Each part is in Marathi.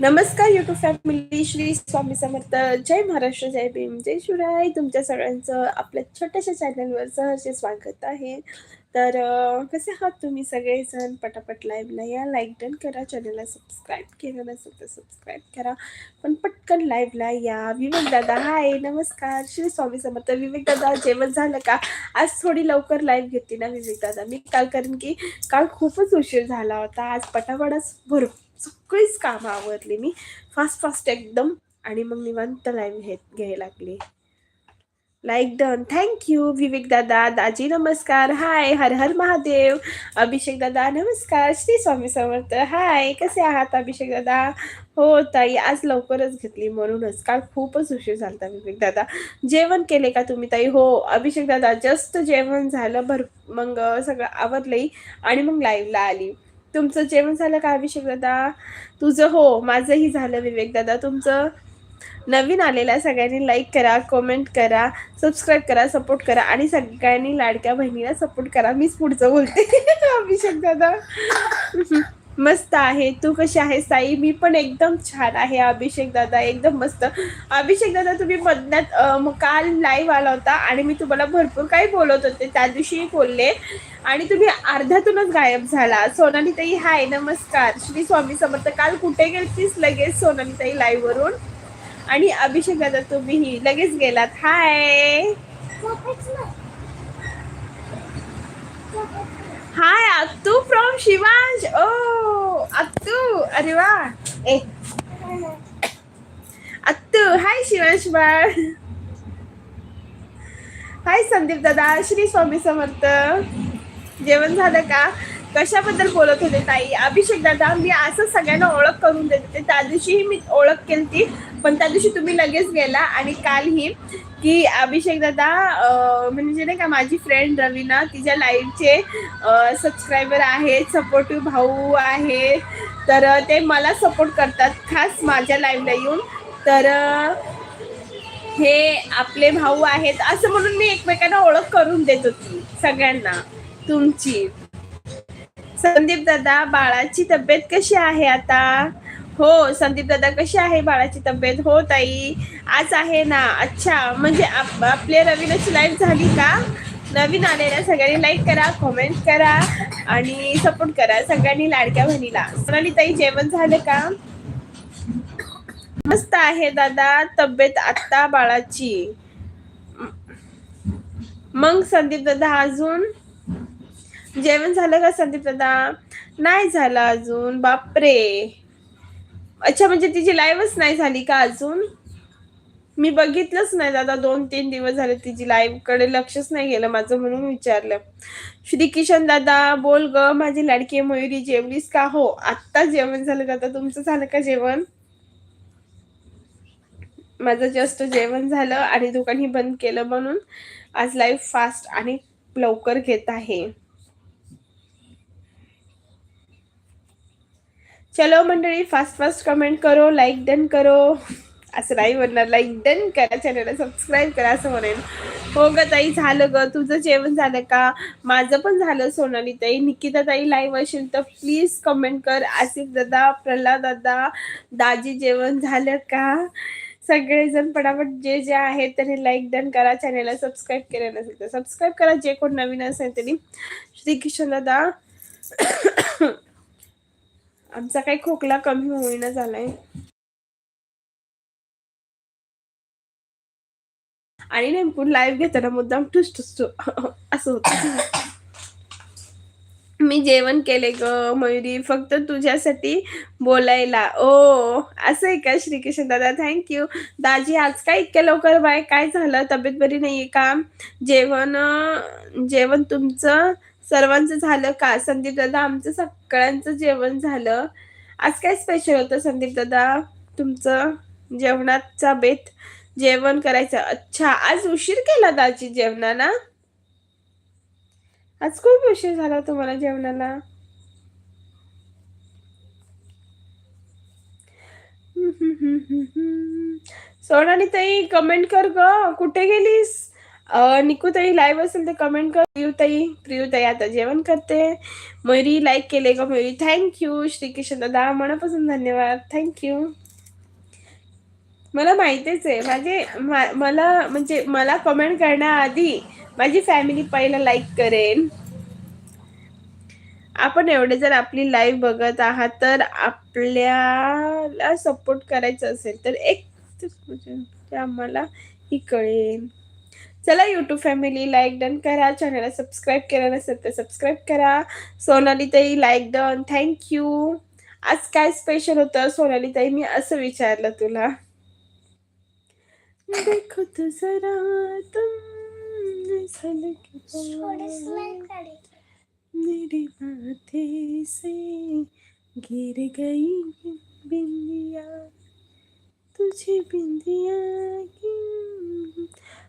नमस्कार युट्यूब फॅमिली श्री स्वामी समर्थ. जय महाराष्ट्र जय भीम जय शिवराय. तुमच्या सगळ्यांचं आपल्या छोट्याशा चॅनलवर सहर्ष स्वागत आहे. तर कसे आहात तुम्ही सगळेजण? पटापट लाईव्हला या. लाईक डन करा. चॅनलला सबस्क्राईब केलं नसेल तर सबस्क्राईब करा. पण पटकन लाईव्हला या. विवेक दादा हाय नमस्कार. श्री स्वामी समर्थ. विवेक दादा जेवण झालं का? आज थोडी लवकर लाईव्ह घेतली ना विवेक दादा मी. काल कारण की काल खूपच उशीर झाला होता. आज पटापटच भरपूर सगळीच कामं आवरली मी. फास्ट फास्ट एकदम. आणि मग निवांत लाईव्ह घेत घ्यायला लागली. लाईक डन थँक्यू विवेक दादा. दाजी नमस्कार. हाय हर हर महादेव. अभिषेक दादा नमस्कार. श्री स्वामी समर्थ. हाय कसे आहात अभिषेक दादा? हो ताई आज लवकरच घेतली. म्हणूनच काल खूपच उशीर झाला विवेक दादा. जेवण केले का तुम्ही ताई? हो अभिषेक दादा जस्ट जेवण झालं. भर मग सगळं आवरलंही आणि मग लाईव्हला आली. तुमचं जेवण झालं का अभिषेक दादा? तुझं हो माझंही झालं विवेक दादा. तुमचं नवीन आलेल्या सगळ्यांनी लाईक करा कमेंट करा सबस्क्राईब करा सपोर्ट करा आणि सगळ्यांनी लाडक्या बहिणीला सपोर्ट करा. मीच पुढचं बोलते. अभिषेक दादा. मस्त आहे. तू कशी आहेस साई मी पण एकदम छान आहे अभिषेक दादा. एकदम मस्त. अभिषेक दादा तुम्ही मधल्यात मग काल लाईव्ह आला होता आणि मी तुम्हाला भरपूर काही बोलत होते. त्या दिवशी बोलले. आणि तुम्ही अर्ध्यातूनच गायब झाला. सोनाली ताई हाय नमस्कार. श्री स्वामी समर्थ काल कुठे गेलतीस लगेच सोनाली ताई लाईव्ह वरून? आणि अभिषेक दादा तुम्हीही लगेच गेलात. हाय हाय अत्तू फ्रॉम शिवांश ओ अत्तू अरे वा ए अत्तू हाय शिवांश बाळ हाय संदीप दादा श्री स्वामी समर्थ जेवण झालं का कशाबद्दल बोलत होते ताई अभिषेक दादा मी असं सगळ्यांना ओळख करून देते त्या दिवशीही मी ओळख केली पण त्या दिवशी तुम्ही लगेच गेला आणि कालही की अभिषेक दादा म्हणजे नाही का माझी फ्रेंड रवीना तिच्या लाईव्हचे सबस्क्रायबर आहेत सपोर्टिव्ह भाऊ आहे तर ते मला सपोर्ट करतात खास माझ्या लाईव्हला येऊन. तर हे आपले भाऊ आहेत. असं म्हणून मी एकमेकांना ओळख करून देत होती सगळ्यांना. तुमची. संदीप दादा बाळाची तब्येत कशी आहे आता? हो संदीप दादा कशी आहे बाळाची तब्येत? हो ताई. आज आहे ना अच्छा म्हणजे आप- आपल्या रवीनाची लाईव्ह झाली का? नवीन आलेल्या सगळ्यांनी लाईक करा कॉमेंट करा आणि सपोर्ट करा सगळ्यांनी लाडक्या बहिणीला. सोनाली ताई जेवण झालं का? मस्त आहे दादा तब्येत आत्ता बाळाची. मग संदीप दादा अजून? जेवण झालं का संदीप दादा नाही झालं अजून बापरे. अच्छा म्हणजे तिची लाईव्हच नाही झाली का अजून? मी बघितलंच नाही दादा दोन तीन दिवस झाले तिची लाईव्हकडे लक्षच नाही गेलं माझं म्हणून विचारलं. श्री किशन दादा बोल ग माझी लाडकी मयुरी जेवलीस का? हो आत्ता जेवण झालं दादा तुमचं झालं का जेवण? माझं जस्ट जेवण झालं आणि दुकानही बंद केलं म्हणून आज लाईव्ह फास्ट आणि लवकर घेत आहे. चलो मंडळी फास्ट फास्ट कमेंट करो लाईक डन करो. असं नाही म्हणणार लाईक डन करा चॅनलला सबस्क्राईब करा असं म्हणेन. हो ग ताई झालं ग. तुझं जेवण झालं का? माझं पण झालं सोनाली ताई. निकिता ताई लाईव्ह असेल तर प्लीज कमेंट कर. आसिफ दादा प्रल्हाद दादा दाजी जेवण झालं का? सगळेजण पटापट जे जे आहेत त्यांनी लाईक डन करा. चॅनलला सबस्क्राईब केलं नसेल तर सबस्क्राईब करा. जे कोण नवीन असेल त्यांनी. श्री किशन दादा. आमचा काही खोकला कमी होईना झालाय. आणि नेमकून लाईव्ह घेताना मुद्दाम ठुस ठुस असं होतं. मी जेवण केले ग मयुरी. फक्त तुझ्यासाठी बोलायला. ओ असं आहे का श्रीकृष्ण दादा? थँक्यू दाजी आज काय इतक्या लवकर बाय? काय झालं? तब्येत बरी नाहीये का? जेवण जेवण तुमचं सर्वांचं झालं का? संदीप दादा आमचं सगळ्यांचं जेवण झालं. आज काय स्पेशल होतं संदीप दादा? तुमचं जेवणाचा बेत जेवण करायचं. अच्छा आज उशीर केला दाजी जेवणाला? आज खूप उशीर झाला तुम्हाला जेवणाला. सोनाली ताई कमेंट कर ग. कुठे गेलीस? निकूताई लाईव्ह असेल तर कमेंट कर. प्रियुताई प्रियुताई आता जेवण करते. मयुरी लाईक केले का मयुरी थँक्यू श्रीकृष्ण दादा. मनापासून धन्यवाद. थँक्यू मला माहितीच आहे. माझे मा- मला म्हणजे मला कमेंट करण्याआधी माझी फॅमिली पहिला लाईक करेन. आपण एवढे जर आपली लाईव्ह बघत आहात तर आपल्याला सपोर्ट करायचं असेल तर एक आम्हाला ही कळेल. चला यूट्यूब फॅमिली लाईक डन करा चॅनलला सबस्क्राईब केलं नसेल तर सबस्क्राईब करा. सोनाली ताई लाईक डन थँक्यू आज काय स्पेशल होतं? सोनाली ताई मी असं विचारलं तुला. देखो तो जरा तुम मेरी माथे से गिर गई बिंदिया. तुझे बिंदिया की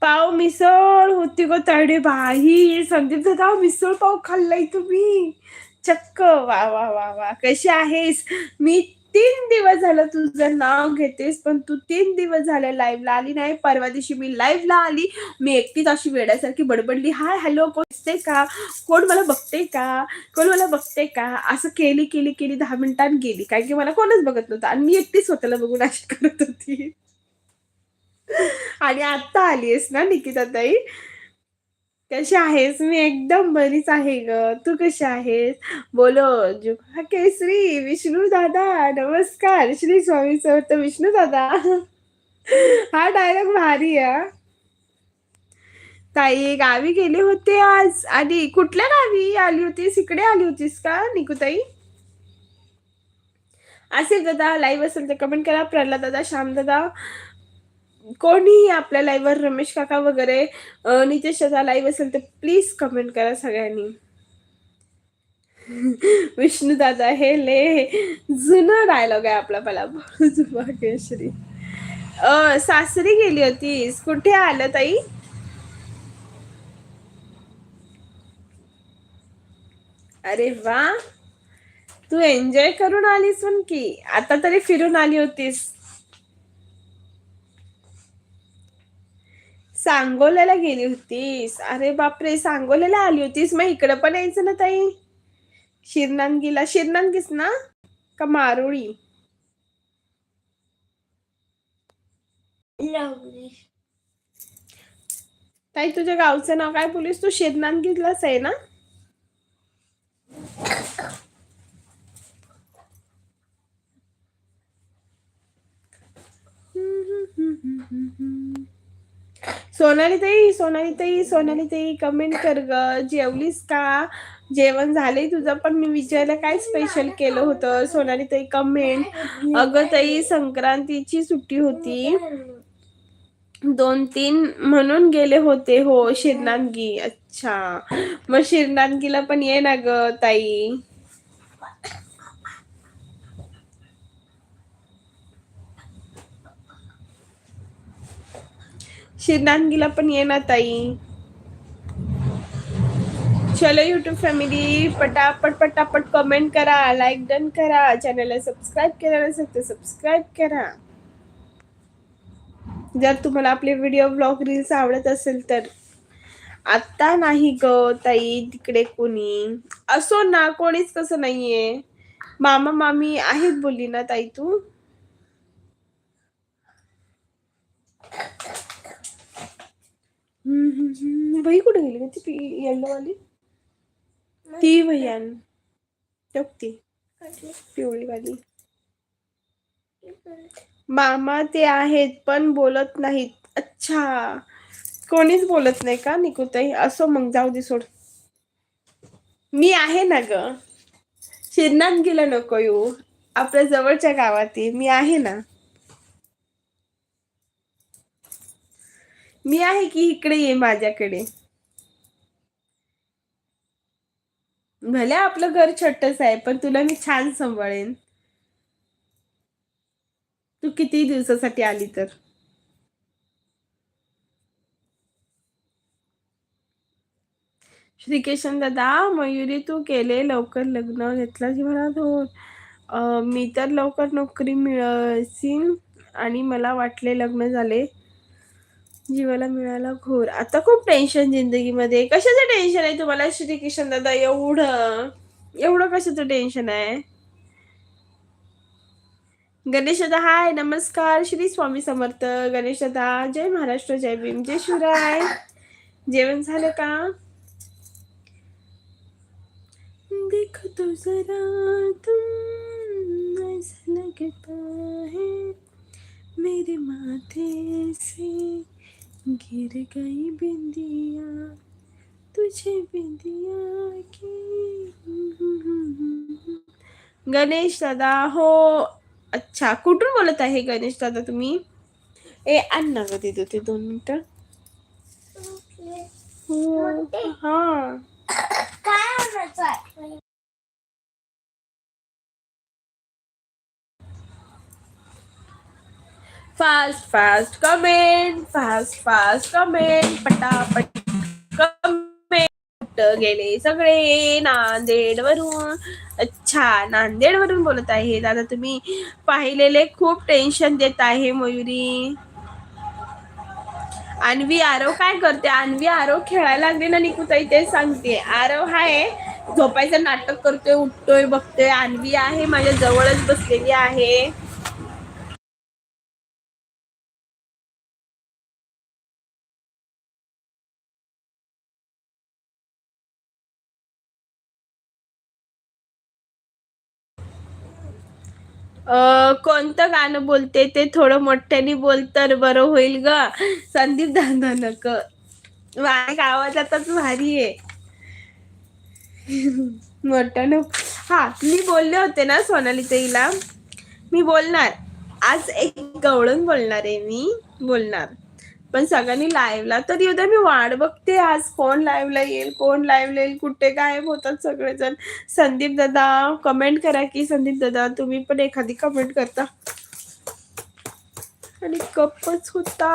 पाव मिसळ होती गो तडे बाई. संदीप दादा मिसळ पाव खाल्लाय तुम्ही. चक्क वा वा वा वा. कशी आहेस? मी तीन दिवस झालं तुझं नाव घेतेस पण तू तीन दिवस झाले लाईव्हला आली नाही. परवा दिवशी मी लाईव्हला आली. मी एकटीच अशी वेड्यासारखी बडबडली. हाय हॅलो कोण दिसते का? कोण मला बघते का? कोण मला बघते का? असं केली केली केली दहा मिनिटांनी गेली. कारण की मला कोणच बघत नव्हतं. आणि मी एकटीच स्वतःला बघून अशी करत होती. आणि आता आलीयस ना निकिता ताई कशी आहेस? मी एकदम बरीच आहे ग. तू कशी आहेस? बोलो जुहा केसरी विष्णू दादा नमस्कार. श्री स्वामी समर्थ विष्णू दादा. हा डायलॉग भारी आहे हा. ताई गावी गेले होते आज. आणि कुठल्या गावी आली होतीस? इकडे आली होतीस का निकुताई? असेल दादा लाईव्ह असेल तर कमेंट करा. प्रल्हाद दादा श्याम दादा. कोणीही आपल्या लाईव्हवर रमेश काका वगैरे नितेश दादा लाईव्ह असेल तर प्लीज कमेंट करा सगळ्यांनी. विष्णू दादा हे ले जुना डायलॉग आहे आपला पहिला भाग्यश्री. सासरी गेली होतीस कुठे आलं ताई? अरे वा. तू एन्जॉय करून आलीस पण की. आता तरी फिरून आली होतीस. सांगोल्याला गेली होतीस. अरे बापरे सांगोल्याला आली होतीस? मग इकडं पण यायचं ना ताई. शिरनांगीला शिरनांगीच ना? का मारोळी? ताई तुझ्या गावचं नाव काय बोलीस तू शिरनांगीलाच आहे ना? सोनाली ताई सोनाली ताई सोनाली ताई कमेंट कर ग. जेवलीस का? जेवण झाले तुझं पण मी विचारलं काय स्पेशल केलं होतं? सोनालीताई कमेंट अगं ताई संक्रांतीची सुट्टी होती. दोन तीन म्हणून गेले होते. हो शिरनांगी अच्छा. मग शिरनांगीला पण ये ना ग ताई. शिरनांगीला पण ये ना ताई. चलो यूट्यूब फॅमिली पटापट पटापट कमेंट करा लाईक डन करा. चॅनलला सबस्क्राईब केलं नसेल तर सबस्क्राईब करा. जर तुम्हाला आपले व्हिडिओ ब्लॉग रील्स आवडत असेल तर. आत्ता नाही ग ताई. तिकडे कोणी. असो ना कोणीच कसं नाहीये. मामा मामी आहेत बोलली ना ताई तू? वही कुठे गेली ती येल्लो वाली ती भैयान ती पिवळी वाली मामा ते आहेत पण बोलत नाहीत. अच्छा. कोणीच बोलत नाही का निकुताई? असो मग जाऊ दे सोड. मी आहे ना ग. शिरनात गेलं नको येऊ. आपल्या जवळच्या गावात मी आहे ना. मी आहे की इकडे ये माझ्याकडे. भले आपलं घर छोटस आहे पण तुला मी छान सांभाळेन. तू किती दिवसासाठी आली तर? श्रीकेशन दादा मयुरी तू केले लवकर लग्न घेतलं की मला दोन. मी तर लवकर नोकरी मिळसीन आणि मला वाटले लग्न झाले. जीवाला मिळाला घोर. आता खूप टेन्शन जिंदगीमध्ये. कशाचं टेन्शन आहे तुम्हाला? श्रीकृष्ण दादा एवढं. एवढं कशाचं टेन्शन आहे? गणेश दादा हाय नमस्कार. श्री स्वामी समर्थ. गणेश दादा जय महाराष्ट्र जय भीम. जय शिवराय. जेवण झालं का? देखतो जरा तुम ऐसा लगता है मेरे माथे से. गिर गई बिंदिया तुझे बिंदिया की। गणेश दादा हो अच्छा कुठून बोलत आहे गणेश दादा तुम्ही? ए ना ग तिथं ते दोन मिनिटं. हो हा. Fast fast comment fast fast comment पटापट कमेंट गेले सगळे? नांदेड वरून अच्छा नांदेड वरून बोलत आहे. दादा तुम्ही पाहिलेले खूप टेन्शन देत आहे मयुरी. अन्वी आरव काय करते? अन्वी आरव खेळायला लागले ना निकुताई ते सांगते. आरव हाय झोपायचं नाटक करतोय उठतोय बघतोय. अन्वी आहे माझ्या जवळच बसलेली आहे. अ, कोणतं गाणं बोलते ते थोडं मोठ्याने बोल तर बरं होईल ग. संदीप दादा नक. माझ्या आवाजातच भारी आहे. मोठ्यानं हा मी बोलले होते ना सोनाली ताईला. मी बोलणार. आज एक गवळून बोलणार आहे मी. बोलणार. पण सगळ्यांनी लाईव्हला तर येऊ द्या मी वाट बघते आज कोण लाईव्हला येईल कोण लाईव्हला येईल कुठे गायब होतात सगळेजण. संदीप दादा कमेंट करा की संदीप दादा तुम्ही पण एखादी कमेंट करता. आणि कपच होता.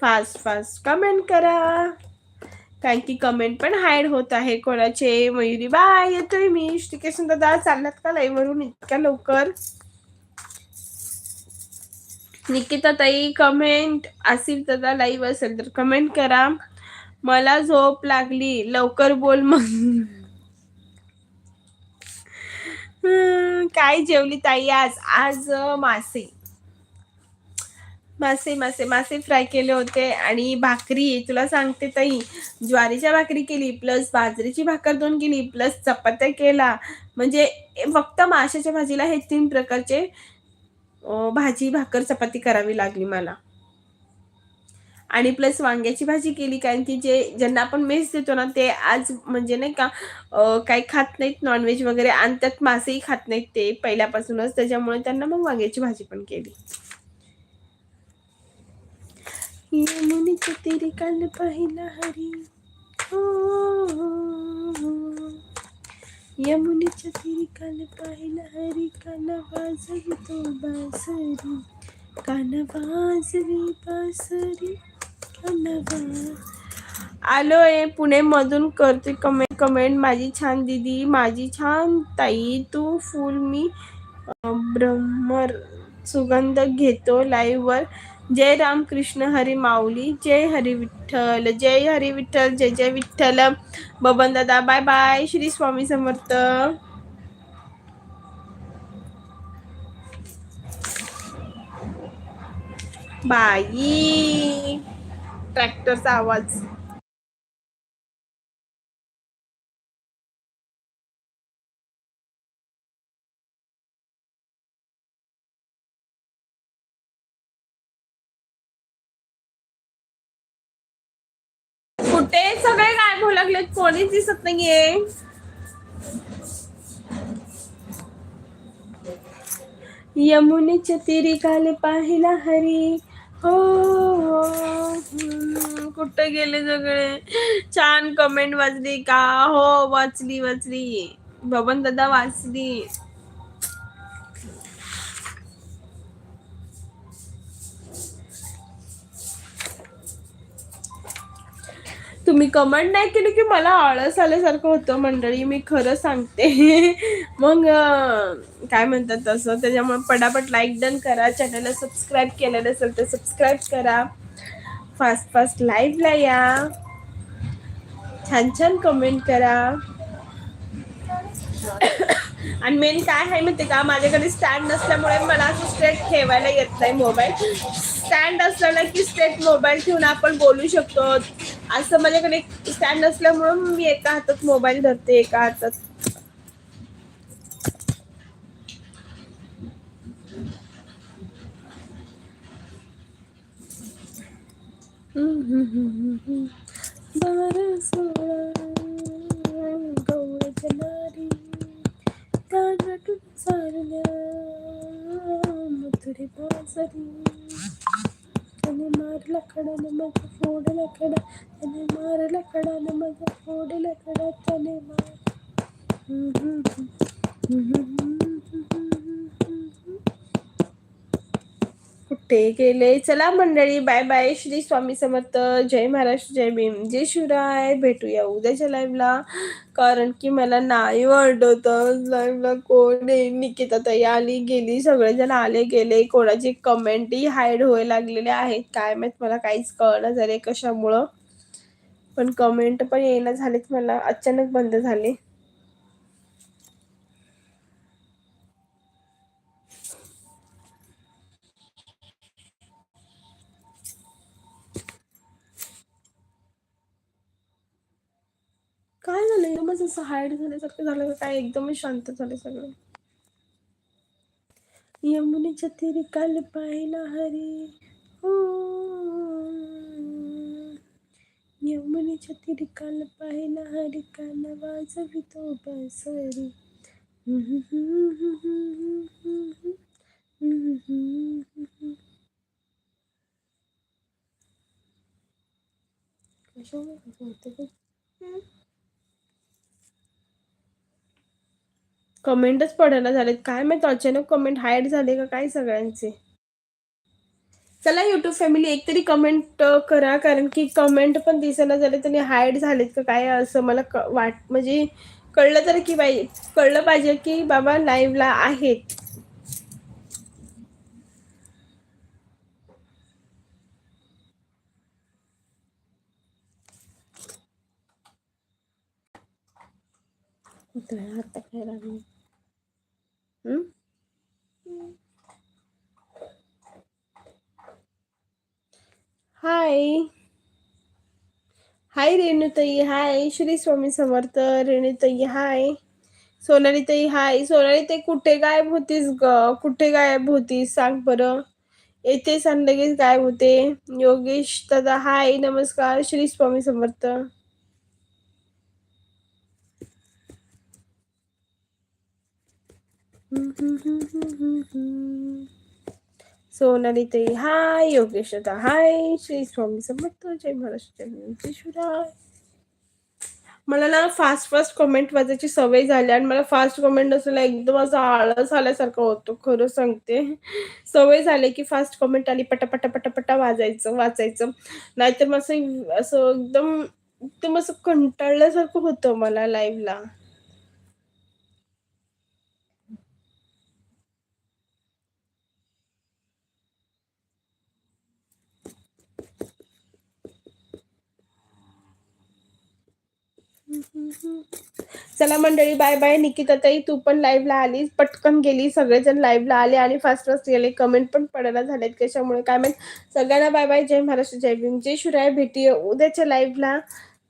फास्ट फास्ट कमेंट करा. कारण की कमेंट पण हाईड होत आहे कोणाचे. मयुरी बाय येतोय मी. श्रीकेशन दादा चाललात का लाईव्ह वरून इतक्या लवकर? निकिता ताई कमेंट आसिफ दादा लाईव्ह असेल तर कमेंट करा. मला झोप लागली. लवकर बोल मग. काय जेवली ताई आज? आज मासे. मासे मासे मासे फ्राय केले होते. आणि भाकरी तुला सांगते ताई ज्वारीच्या भाकरी केली प्लस बाजरीची भाकर दोन केली प्लस चपात्या केला. म्हणजे फक्त माशाच्या भाजीला हे तीन प्रकारचे भाजी भाकर चपाती करावी लागली मला. आणि प्लस वांग्याची भाजी केली कारण की जे ज्यांना आपण मेस देतो ना ते आज म्हणजे नाही का काही खात नाहीत नॉनव्हेज वगैरे आणि त्यात मासेही खात नाहीत ते पहिल्यापासूनच. त्याच्यामुळे त्यांना मग वांग्याची भाजी पण केली. यमुनेच्या तेरे काल पाहिला हरी। हो, तेरे काल पाहिला हरी। काना वाजवी तो बासरी काना वाजवी बासरी काना वाज आहे पुणेमधून करते कमेंट कमेंट माझी छान दीदी माझी छान ताई. तू फुल मी ब्रह्मर सुगंध घेतो लाईव्हवर जय राम कृष्ण हरी माऊली जय हरी विठ्ठल जय हरी विठ्ठल जय जय विठ्ठल. बबन दादा बाय बाय. श्री स्वामी समर्थ. बाई. ट्रॅक्टरचा आवाज. ते सगळे गायब होऊ लागलेत. कोणीच दिसत नाहीये. यमुनेच्या तीरी काल पाहिला हरी. हो हो, हो. कुठे गेले सगळे? छान कमेंट वाचली का? हो वाचली वाचली. बबन दादा वाचली. तुम्ही कमेंट नाही केली की मला आळस आल्यासारखं होतं मंडळी मी खरं सांगते. मग काय म्हणतात तसं त्याच्यामुळे पटापट लाईक डन करा चॅनलला सबस्क्राईब केलं नसेल तर सबस्क्राईब करा. फास्ट फास्ट लाईव्हला या. छान छान कमेंट करा. आणि मेन काय आहे माहिती का? माझ्याकडे स्टँड नसल्यामुळे मला असं स्ट्रेट ठेवायला येत नाही मोबाईल स्टँड असलेला की स्ट्रेट मोबाईल ठेवून आपण बोलू शकतो. असं माझ्याकडे स्टँड नसल्यामुळे मी एका हातात मोबाईल धरते एका हातात. गौर ముద్దురి బాసరి అని మారులక్కడ నమ్మక ఫోడులక్కడ అని మారులక్కడ నమ్మక ఫోడులక్కడ తనే మారు कुठे गेले चला मंडळी बाय बाय श्री स्वामी समर्थ. जय महाराष्ट्र जय भीम. जय शिवराय. भेटूया उद्याच्या लाईव्हला कारण की मला नाही वाटत. लाईव्हला कोण निकिता ताई आली गेली. सगळेजण आले गेले. कोणाची कमेंटही हाईड व्हायला लागलेले आहेत. काय माहीत? मला काहीच कळणं झाले कशामुळं. पण कमेंट पण येणं झालेत. मला अचानक बंद झाले. काय झालं? एकदमच असं हायड झाल्यासारखं झालं काय? एकदमच शांत झालं सगळं. यमुनेच्या तिरी काल पाहिला हरी. हो यमुनेच्या तीरी काल पाहिला हरी. कान वाजवी तो बसरी. कशामुळे? असं कमेंटच पडायला झालेत. काय माहीत अचानक कमेंट हायड झाले का काय सगळ्यांचे. चला युट्यूब फॅमिली एक तरी कमेंट करा. कारण की कमेंट पण दिसायला झाले तरी हायड झालेत का काय असं मला क- वाट म्हणजे कळलं तर की पाहिजे कळलं पाहिजे की बाबा लाईव्हला आहेत. आता काय टाकायला हम्म? हाय हाय रेणुताई. हाय श्री स्वामी समर्थ. रेणुताई हाय सोनालीताई हाय सोनालीताई कुठे गायब होतीस ग? कुठे गायब होतीस? सांग बरं. येते सांग लगेच गायब होते. योगेश दादा हाय नमस्कार. श्री स्वामी समर्थ. सोनालीताई हाय योगेश हाय श्री स्वामी समर्थ जय महाराष्ट्र मला ना फास्ट फास्ट कमेंट वाचायची सवय झाली आणि मला फास्ट कमेंट असलेला एकदम असं आळस आल्यासारखं होतो खरं सांगते. सवय झाली की फास्ट कमेंट आली पटापटा पटापटा वाजायचं वाचायचं. नाहीतर मग असं असं एकदम एकदम असं कंटाळल्यासारखं होतं मला लाईव्हला चला मंडळी बाय बाय निकिता ताई तू पण लाईव्हला आली पटकन गेली. सगळेजण लाईव्हला आले आणि फास्ट फास्ट गेले. कमेंट पण पडायला झालेत कशामुळे काय माहीत? सगळ्यांना बाय बाय जय महाराष्ट्र जय भीम. जय शिवराय. भेटूया उद्याच्या लाईव्हला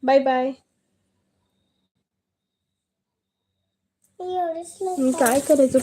बाय बाय काय करायचं?